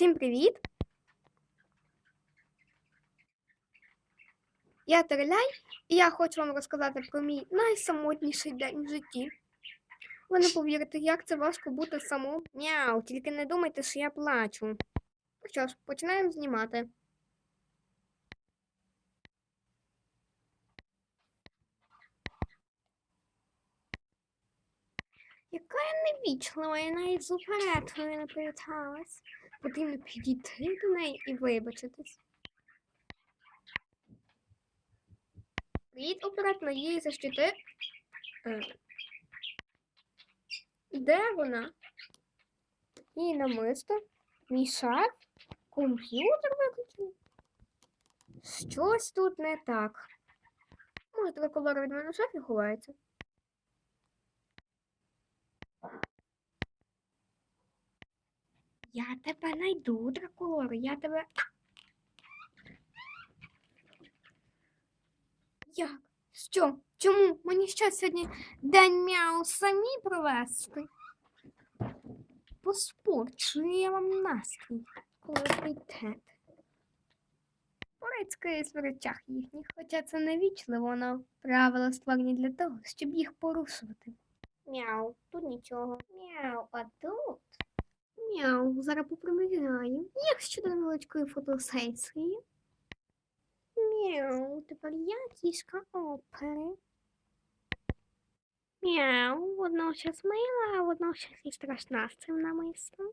Всім привіт! Я Тереляй, і я хочу вам розказати про мій найсамотніший день в житті. Ви не повірите, як це важко бути самому. Няу, тільки не думайте, що я плачу. Що ж, починаємо знімати. Яка я невічлива, я навіть з операторою не привіталась. Потрібно підійти до неї і вибачитись. Привіт, оператор, її защити. Е, Де вона? Її намисто, мій шар, комп'ютер виключений. Щось тут не так. Може, триколор від мене в шафі ховається? Я тебе найду, Дракулор, я тебе. Як? Що? Чому? Мені що сьогодні день мяу самі провести? Поспорчую я вам настрій, коли прийдете. Порицькає в речах їхніх, хоча це невічливо, но правила створені для того, щоб їх порушувати. Мяу, тут нічого. Мяу, а тут. Мяу, зараз поприміряю. Як щодо невеличкої фотосесії? Мяу, тепер я кішка опери. Мяу, водночас мила, а водночас і страшна з цим намислом.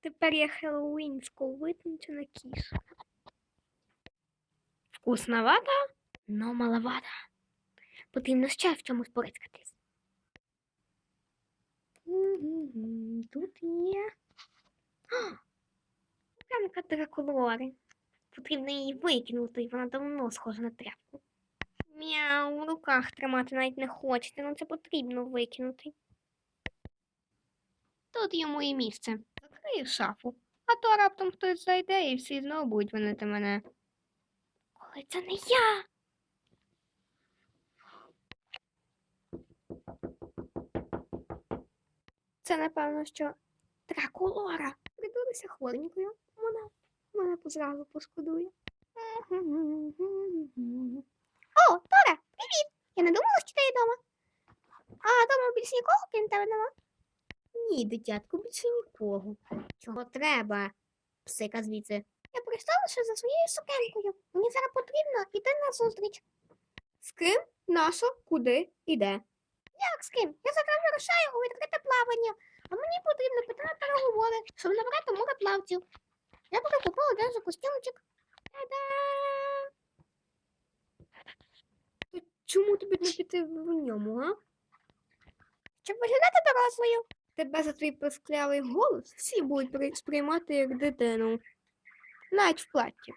Тепер я хеллоуінсько витончена кішка. Вкусновата, но маловата. Потрібно ще в чомусь порицькатись. Тут є. Дракулори. Потрібно її викинути, вона давно схожа на тряпку. Мяу, в руках тримати навіть не хочете, ну це потрібно викинути. Тут йому і місце. Закрию шафу, а то раптом хтось зайде і всі знову будуть винити мене. Коли це не я. Це, напевно, що Дракулора. Придурися хворенькою. Мене позразу пошкодує. О, Тора, привіт! Я не думала, що ти вдома. А дома більше нікого, крім тебе нема? Ні, дитятку, більше нікого. Чого треба? Псика звідси. Я прийшла лише за своєю сукенкою. Мені зараз потрібно йти на зустріч. З ким? Наша? Куди? Іде? Як з ким? Я зараз вирушаю у відкрите плавання, а мені потрібно піти на переговори, щоб набрати мореплавців. Я поки купила один за костюмчик. Та-да! Чому тобі не піти в ньому, а? Щоб виглядати дорослою. Тебе за твій писклявий голос всі будуть сприймати як дитину. Навіть в платі.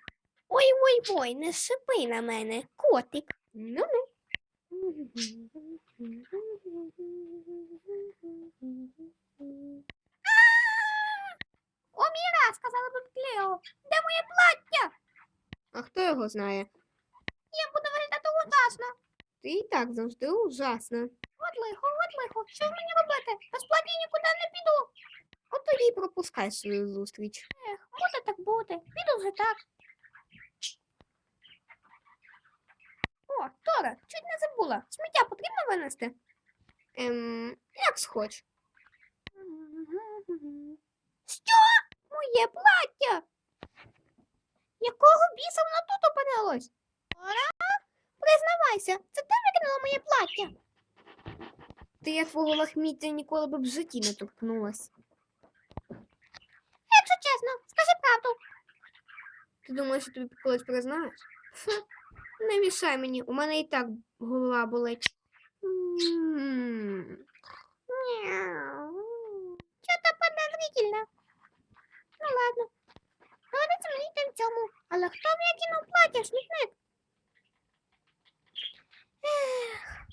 Ой ой ой, не шипи на мене, котик. Ну ну. Оміра, сказала би Клео, де моє плаття? А хто його знає? Я буду виглядати ужасно. Ти і так завжди ужасна. От лихо, от лихо. Що ж мені робити? Без плаття нікуди не піду. От тоді й пропускай свою зустріч. Ех, буде так буде. Піду вже так. О, Тора, чуть не забула. Сміття потрібно винести? Ем, як схоч. Що? Моє плаття? Якого біса воно тут опинилось? Тора? Признавайся, це ти викинула моє плаття. Ти я твого лахміття ніколи б в житті не торкнулась. Якщо чесно, скажи правду. Ти думаєш, що тобі колись признаєш? Хм, Не мішай мені, у мене і так голова болить. Чого-то подозрительно. Ну ладно. Доведеться мені в цьому. Але хто викинув плаття, смітник? Ех,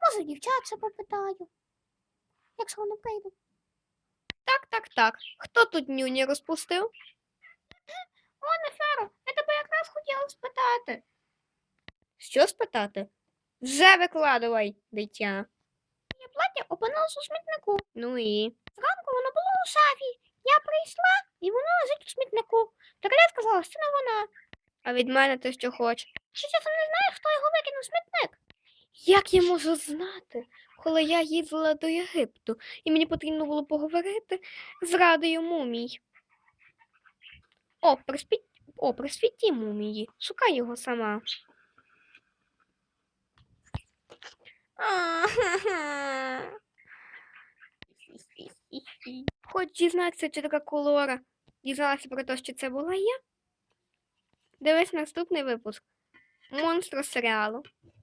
може, дівчат ще попитаю, якщо вони прийдуть. Так, так, так. Хто тут нюні розпустив? О, Неферо, я тебе якраз хотіла спитати. Що спитати? Вже викладувай, дитя. Моє плаття опинилось у смітнику. Ну і. Зранку воно було у шафі. Я прийшла, І вона лежить у смітнику. Так я сказала, що не вона. А від мене ти що хочеш? Що часом не знаєш, хто його викинув смітник? Як я можу знати, коли я їздила до Єгипту, і мені потрібно було поговорити з радою мумій? О, приспіть, о, присвіті мумії. Шукай його сама. Хоч дізнатися, чи така колора дізналася про те, що це була я. Дивись наступний випуск монстру серіалу.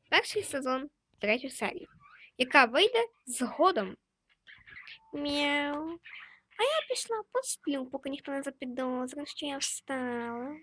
Перший сезон, третю серію, яка вийде згодом. Мяу. А я пішла посплю, поки ніхто не запідозрив, що я встала.